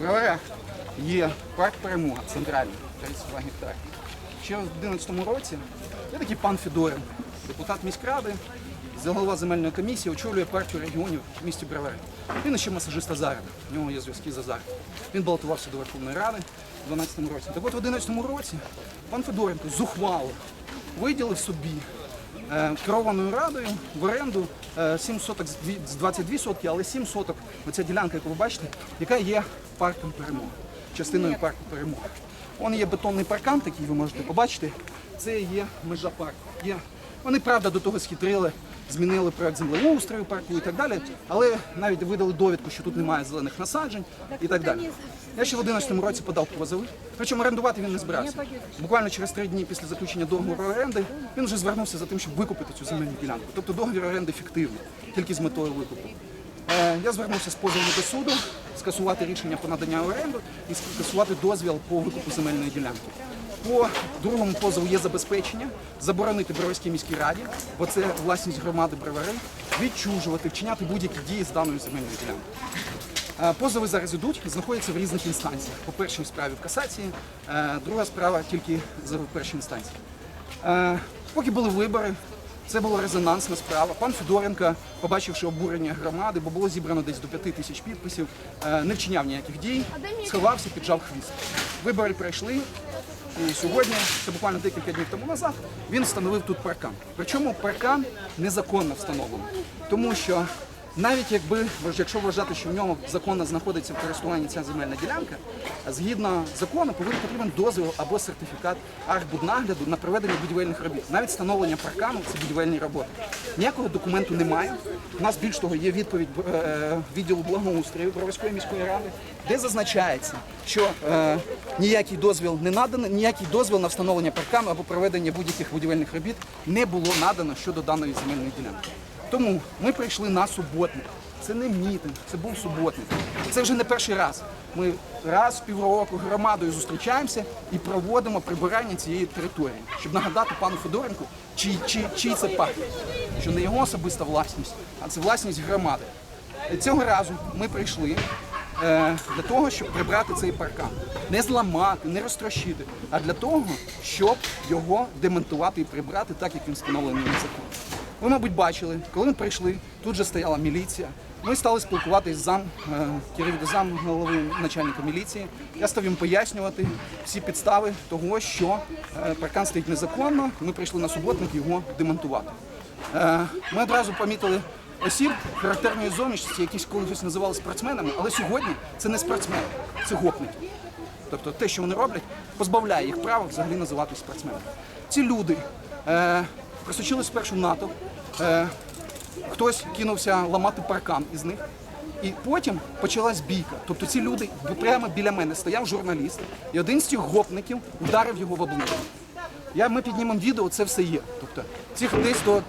Броварах є парк перемога центральний, 32 гектари. Ще в 2011 році є такий пан Федорин, депутат міськради, голова земельної комісії, очолює партію регіонів в місті Бровари. Він ще масажист Азарова, в нього є зв'язки з Азаром. Він балотувався до Верховної Ради в 2012 році. Так от в 2011 році пан Федоренко зухвало виділив собі керованою радою в оренду е, 7 соток з з 22 сотки, але 7 соток, оця ділянка, яку ви бачите, яка є парком перемоги, частиною парку перемоги. Он є бетонний паркан, такий ви можете побачити. Це є межа парку. Є. Вони, правда, до того схитрили, змінили проект землеустрою парку і так далі, але навіть видали довідку, що тут немає зелених насаджень і так далі. Я ще в 2011 році подав позови. Причому орендувати він не збирався. Буквально через три дні після заключення договору оренди він вже звернувся за тим, щоб викупити цю земельну ділянку. Тобто договір оренди фіктивний, тільки з метою викупу. Е, Я звернувся з позовом до суду, скасувати рішення про надання оренду і скасувати дозвіл по викупу земельної ділянки. По другому позову є забезпечення заборонити Броварській міській раді, бо це власність громади Бровари, відчужувати, вчиняти будь-які дії з даною земельною ділянкою. Е, Позови зараз ідуть, знаходяться в різних інстанціях. По першій справі в касації, е, друга справа тільки за- першій інстанції. Е, Поки були вибори, це була резонансна справа. Пан Федоренко, побачивши обурення громади, бо було зібрано десь до п'яти тисяч підписів, е, не вчиняв ніяких дій, сховався, піджав хвіст. Вибори пройшли. І сьогодні, це буквально декілька днів тому назад, він встановив тут паркан. Причому паркан незаконно встановлений, тому що навіть якби якщо вважати, що в ньому законно знаходиться в користуванні ця земельна ділянка, згідно закону повинен потрібен дозвіл або сертифікат архбуднагляду на проведення будівельних робіт. Навіть встановлення паркану це будівельні роботи. Ніякого документу немає. У нас більш того є відповідь е, відділу благоустрою Броварської міської ради, де зазначається, що е, ніякий дозвіл не наданий, ніякий дозвіл на встановлення паркану або проведення будь-яких будівельних робіт не було надано щодо даної земельної ділянки. Тому ми прийшли на суботник. Це не мітинг, це був суботник. Це вже не перший раз. Ми раз в півроку громадою зустрічаємося і проводимо прибирання цієї території, щоб нагадати пану Федоренку, чий, чий, чий це парк, що не його особиста власність, а це власність громади. Цього разу ми прийшли е, для того, щоб прибрати цей паркан. Не зламати, не розтрощити, а для того, щоб його демонтувати і прибрати так, як він встановлений на законі. Ви, мабуть, бачили, коли ми прийшли, тут же стояла міліція. Ми стали спілкуватися з зам, е, керівником голови начальника міліції. Я став їм пояснювати всі підстави того, що е, паркан стоїть незаконно. Ми прийшли на суботник його демонтувати. Е, Ми одразу помітили осіб характерної зовнішності, які колись називали спортсменами, але сьогодні це не спортсмени, це гопники. Тобто те, що вони роблять, позбавляє їх права взагалі називатися спортсменами. Ці люди просочили спершу НАТО, е, хтось кинувся ламати паркан із них. І потім почалась бійка. Тобто ці люди прямо біля мене стояв журналіст, і один з цих гопників ударив його в обличчя. Я, ми піднімемо відео, це все є. Тобто цих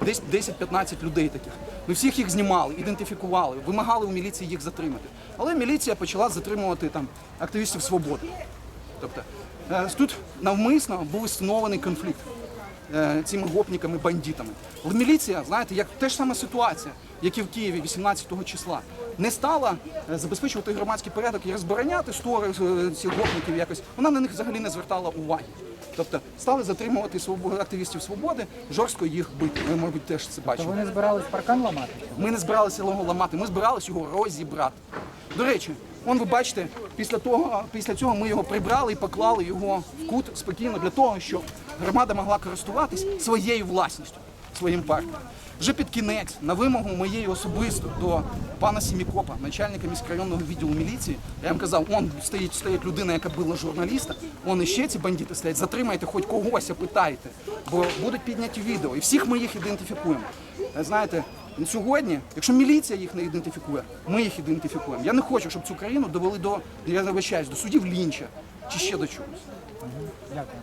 десь десь 10-15 людей таких. Ми всіх їх знімали, ідентифікували, вимагали у міліції їх затримати. Але міліція почала затримувати там активістів свободи. Тобто е, тут навмисно був встановлений конфлікт цими гопниками, бандитами. Але міліція, знаєте, як те ж сама ситуація, як і в Києві 18 числа, не стала е, забезпечувати громадський порядок і розбороняти стори е, цих гопників якось. Вона на них взагалі не звертала уваги. Тобто стали затримувати активістів свободи, жорстко їх бити. Ви, мабуть, теж це бачили. Ви не збирались паркан ламати? Ми не збиралися його ламати, ми збиралися його розібрати. До речі, он ви бачите, після того, після цього ми його прибрали і поклали його в кут спокійно для того, щоб громада могла користуватись своєю власністю, своїм парком. Вже під кінець, на вимогу моєї особисто до пана Сімікопа, начальника міськрайонного відділу міліції, я їм казав, он стоїть, стоїть людина, яка била журналіста, он іще ці бандити стоять, затримайте хоч когось, питайте, бо будуть підняті відео, і всіх ми їх ідентифікуємо. Знаєте, сьогодні, якщо міліція їх не ідентифікує, ми їх ідентифікуємо. Я не хочу, щоб цю країну довели до, я вибачаюсь, до судів лінча чи ще до чогось. Дякую.